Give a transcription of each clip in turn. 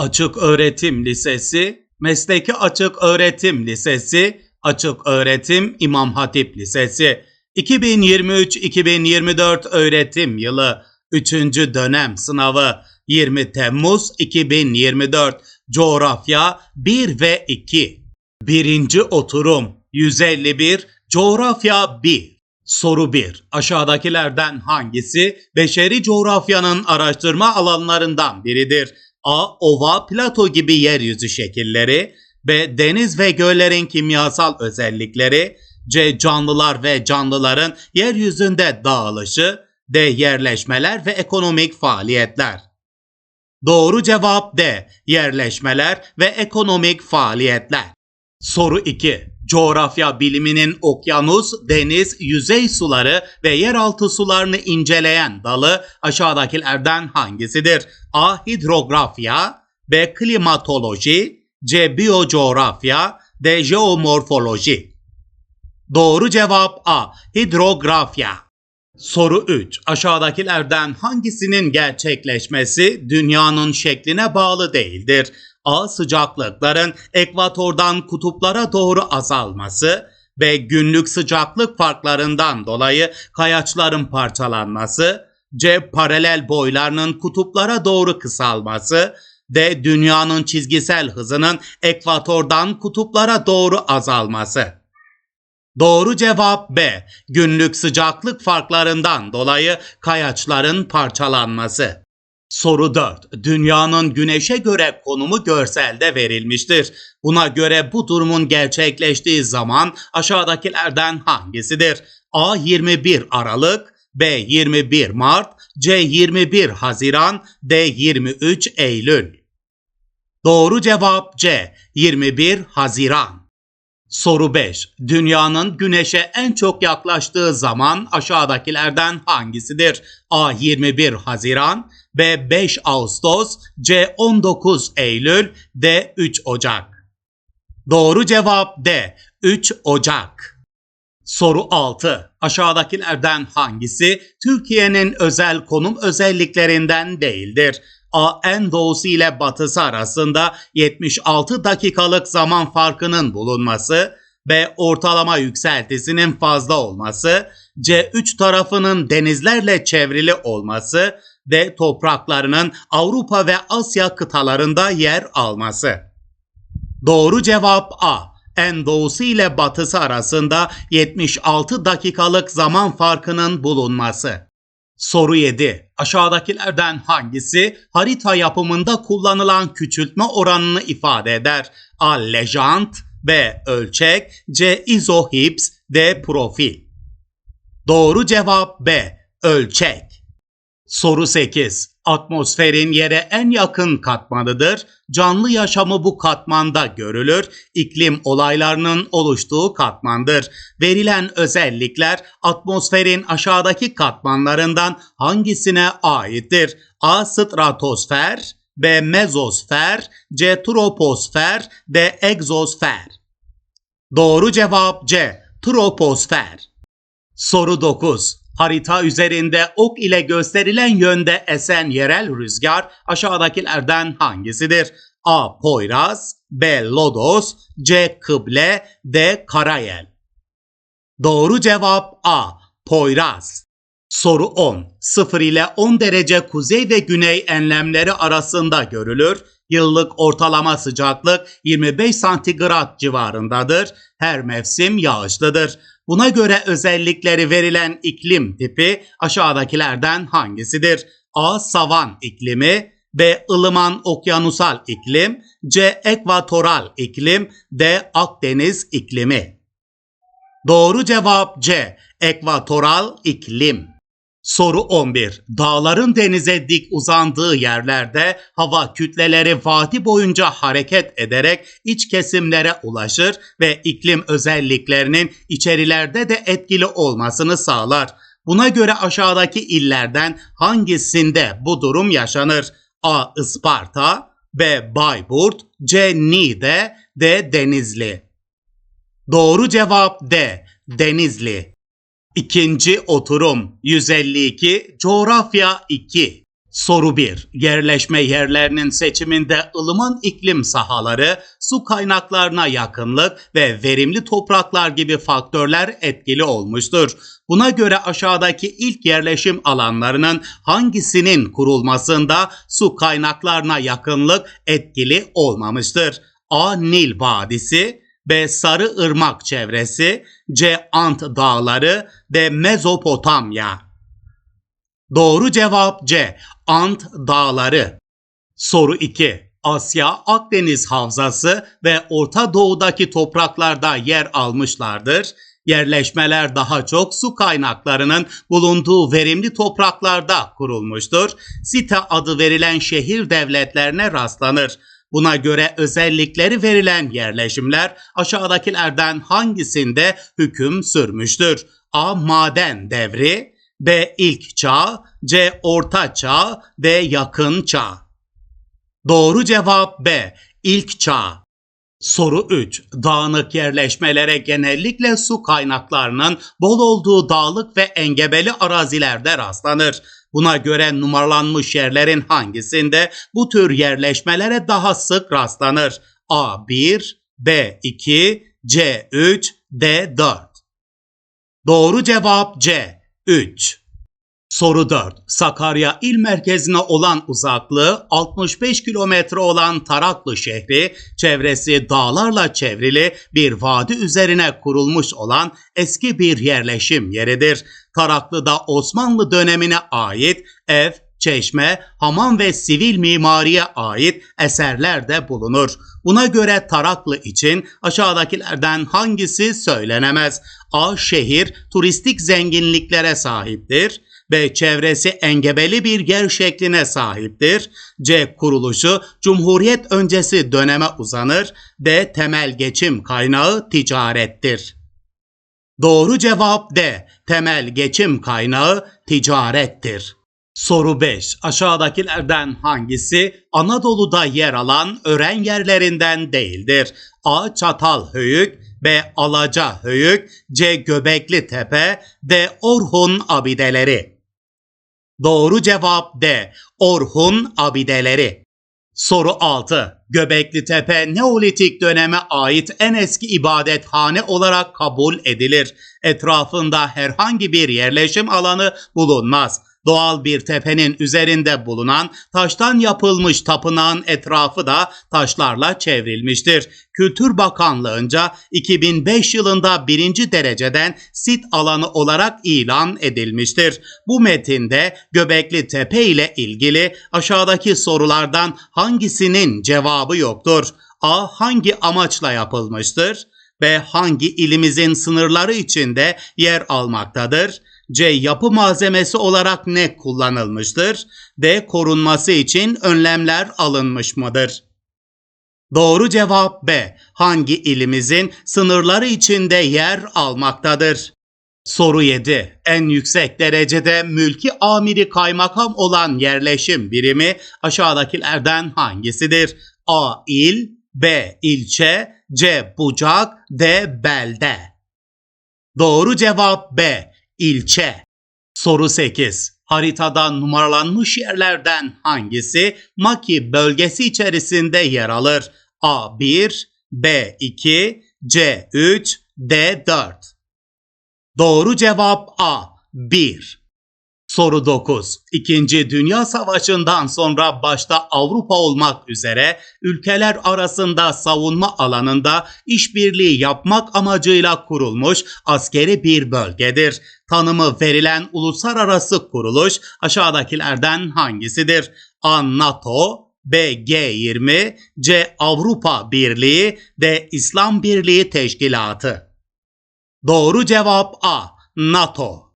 Açık Öğretim Lisesi, Mesleki Açık Öğretim Lisesi, Açık Öğretim İmam Hatip Lisesi. 2023-2024 öğretim yılı 3. dönem sınavı 20 Temmuz 2024 Coğrafya 1 ve 2 Birinci oturum 151 Coğrafya 1 Soru 1. Aşağıdakilerden hangisi beşeri coğrafyanın araştırma alanlarından biridir? A. Ova, plato gibi yeryüzü şekilleri. B. Deniz ve göllerin kimyasal özellikleri. C. Canlılar ve canlıların yeryüzünde dağılışı. D. Yerleşmeler ve ekonomik faaliyetler. Doğru cevap D. Yerleşmeler ve ekonomik faaliyetler. Soru 2. Coğrafya biliminin okyanus, deniz, yüzey suları ve yeraltı sularını inceleyen dalı aşağıdakilerden hangisidir? A. Hidrografya B. Klimatoloji C. Biyocoğrafya D. Jeomorfoloji Doğru cevap A. Hidrografya Soru 3. Aşağıdakilerden hangisinin gerçekleşmesi dünyanın şekline bağlı değildir? A. Sıcaklıkların ekvatordan kutuplara doğru azalması ve günlük sıcaklık farklarından dolayı kayaçların parçalanması, C. Paralel boylarının kutuplara doğru kısalması, D. Dünyanın çizgisel hızının ekvatordan kutuplara doğru azalması. Doğru cevap B. Günlük sıcaklık farklarından dolayı kayaçların parçalanması. Soru 4. Dünyanın güneşe göre konumu görselde verilmiştir. Buna göre bu durumun gerçekleştiği zaman aşağıdakilerden hangisidir? A 21 Aralık, B 21 Mart, C 21 Haziran, D 23 Eylül. Doğru cevap C 21 Haziran. Soru 5. Dünyanın güneşe en çok yaklaştığı zaman aşağıdakilerden hangisidir? A 21 Haziran, B 5 Ağustos, C 19 Eylül, D 3 Ocak. Doğru cevap D 3 Ocak. Soru 6. Aşağıdakilerden hangisi Türkiye'nin özel konum özelliklerinden değildir? En doğusu ile batısı arasında 76 dakikalık zaman farkının bulunması. B. Ortalama yükseltisinin fazla olması. C. Üç tarafının denizlerle çevrili olması. D. Topraklarının Avrupa ve Asya kıtalarında yer alması. Doğru cevap A. En doğusu ile batısı arasında 76 dakikalık zaman farkının bulunması. Soru 7. Aşağıdakilerden hangisi harita yapımında kullanılan küçültme oranını ifade eder? A. Lejant B. Ölçek C. İzohips D. Profil Doğru cevap B. Ölçek Soru 8. Atmosferin yere en yakın katmanıdır. Canlı yaşamı bu katmanda görülür. İklim olaylarının oluştuğu katmandır. Verilen özellikler atmosferin aşağıdaki katmanlarından hangisine aittir? A. Stratosfer B. Mezosfer C. Troposfer D. Egzosfer Doğru cevap C. Troposfer Soru 9. Harita üzerinde ok ile gösterilen yönde esen yerel rüzgar aşağıdakilerden hangisidir? A. Poyraz B. Lodos C. Kıble D. Karayel Doğru cevap A. Poyraz Soru 10. 0 ile 10 derece kuzey ve güney enlemleri arasında görülür. Yıllık ortalama sıcaklık 25 santigrat civarındadır. Her mevsim yağışlıdır. Buna göre özellikleri verilen iklim tipi aşağıdakilerden hangisidir? A. Savan iklimi B. ılıman okyanusal iklim C. Ekvatoral iklim D. Akdeniz iklimi Doğru cevap C. Ekvatoral iklim Soru 11. Dağların denize dik uzandığı yerlerde hava kütleleri vadi boyunca hareket ederek iç kesimlere ulaşır ve iklim özelliklerinin içerilerde de etkili olmasını sağlar. Buna göre aşağıdaki illerden hangisinde bu durum yaşanır? A. Isparta B. Bayburt C. Niğde D. Denizli Doğru cevap D. Denizli İkinci oturum 152 Coğrafya 2 Soru 1. Yerleşme yerlerinin seçiminde ılıman iklim sahaları, su kaynaklarına yakınlık ve verimli topraklar gibi faktörler etkili olmuştur. Buna göre aşağıdaki ilk yerleşim alanlarının hangisinin kurulmasında su kaynaklarına yakınlık etkili olmamıştır? A. Nil Vadisi B. Sarı Irmak çevresi C. Ant Dağları D. Mezopotamya Doğru cevap C. Ant Dağları. Soru 2. Asya Akdeniz Havzası ve Orta Doğu'daki topraklarda yer almışlardır. Yerleşmeler daha çok su kaynaklarının bulunduğu verimli topraklarda kurulmuştur. Site adı verilen şehir devletlerine rastlanır. Buna göre özellikleri verilen yerleşimler aşağıdakilerden hangisinde hüküm sürmüştür? A. Maden devri B. İlk çağ C. Orta çağ D. Yakın çağ Doğru cevap B. İlk çağ. Soru 3. Dağınık yerleşmelere genellikle su kaynaklarının bol olduğu dağlık ve engebeli arazilerde rastlanır. Buna göre numaralanmış yerlerin hangisinde bu tür yerleşmelere daha sık rastlanır? A1, B2, C3, D4. Doğru cevap C. 3. Soru 4. Sakarya il merkezine olan uzaklığı 65 kilometre olan Taraklı şehri, çevresi dağlarla çevrili bir vadi üzerine kurulmuş olan eski bir yerleşim yeridir. Taraklı'da Osmanlı dönemine ait ev, çeşme, hamam ve sivil mimariye ait eserler de bulunur. Buna göre Taraklı için aşağıdakilerden hangisi söylenemez? A. Şehir turistik zenginliklere sahiptir. B. Çevresi engebeli bir yer şekline sahiptir. C. Kuruluşu Cumhuriyet öncesi döneme uzanır. D. Temel geçim kaynağı ticarettir. Doğru cevap D. Temel geçim kaynağı ticarettir. Soru 5. Aşağıdakilerden hangisi Anadolu'da yer alan ören yerlerinden değildir? A. Çatalhöyük B. Alacahöyük C. Göbekli Tepe D. Orhun abideleri Doğru cevap D. Orhun abideleri. Soru 6. Göbekli Tepe Neolitik döneme ait en eski ibadethane olarak kabul edilir. Etrafında herhangi bir yerleşim alanı bulunmaz. Doğal bir tepenin üzerinde bulunan taştan yapılmış tapınağın etrafı da taşlarla çevrilmiştir. Kültür Bakanlığı'nca 2005 yılında birinci dereceden sit alanı olarak ilan edilmiştir. Bu metinde Göbekli Tepe ile ilgili aşağıdaki sorulardan hangisinin cevabı yoktur? A. Hangi amaçla yapılmıştır? B. Hangi ilimizin sınırları içinde yer almaktadır? C. Yapı malzemesi olarak ne kullanılmıştır? D. Korunması için önlemler alınmış mıdır? Doğru cevap B. Hangi ilimizin sınırları içinde yer almaktadır? Soru 7. En yüksek derecede mülki amiri kaymakam olan yerleşim birimi aşağıdakilerden hangisidir? A. İl B. ilçe C. Bucak D. Belde Doğru cevap B. İlçe. Soru 8. Haritada numaralanmış yerlerden hangisi Maki bölgesi içerisinde yer alır? A1, B2, C3, D4. Doğru cevap A. 1. Soru 9. İkinci Dünya Savaşı'ndan sonra başta Avrupa olmak üzere ülkeler arasında savunma alanında işbirliği yapmak amacıyla kurulmuş askeri bir bölgedir. Tanımı verilen uluslararası kuruluş aşağıdakilerden hangisidir? A. NATO, B. G20, C. Avrupa Birliği, D. İslam Birliği Teşkilatı. Doğru cevap A. NATO.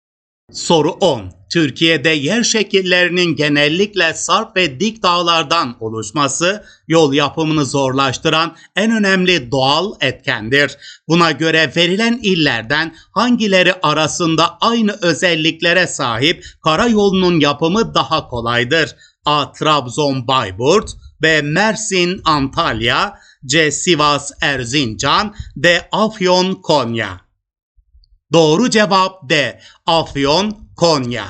Soru 10. Türkiye'de yer şekillerinin genellikle sarp ve dik dağlardan oluşması yol yapımını zorlaştıran en önemli doğal etkendir. Buna göre verilen illerden hangileri arasında aynı özelliklere sahip karayolunun yapımı daha kolaydır? A. Trabzon Bayburt B. Mersin Antalya C. Sivas Erzincan D. Afyon Konya Doğru cevap D. Afyon, Konya.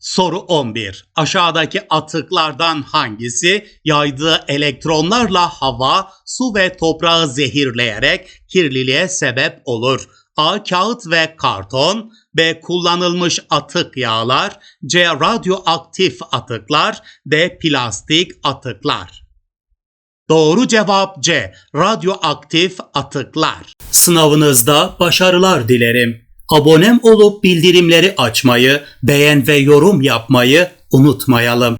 Soru 11. Aşağıdaki atıklardan hangisi yaydığı elektronlarla hava, su ve toprağı zehirleyerek kirliliğe sebep olur? A. Kağıt ve karton B. Kullanılmış atık yağlar C. Radyoaktif atıklar D. Plastik atıklar Doğru cevap C. Radyoaktif atıklar. Sınavınızda başarılar dilerim. Abonem olup bildirimleri açmayı, beğen ve yorum yapmayı unutmayalım.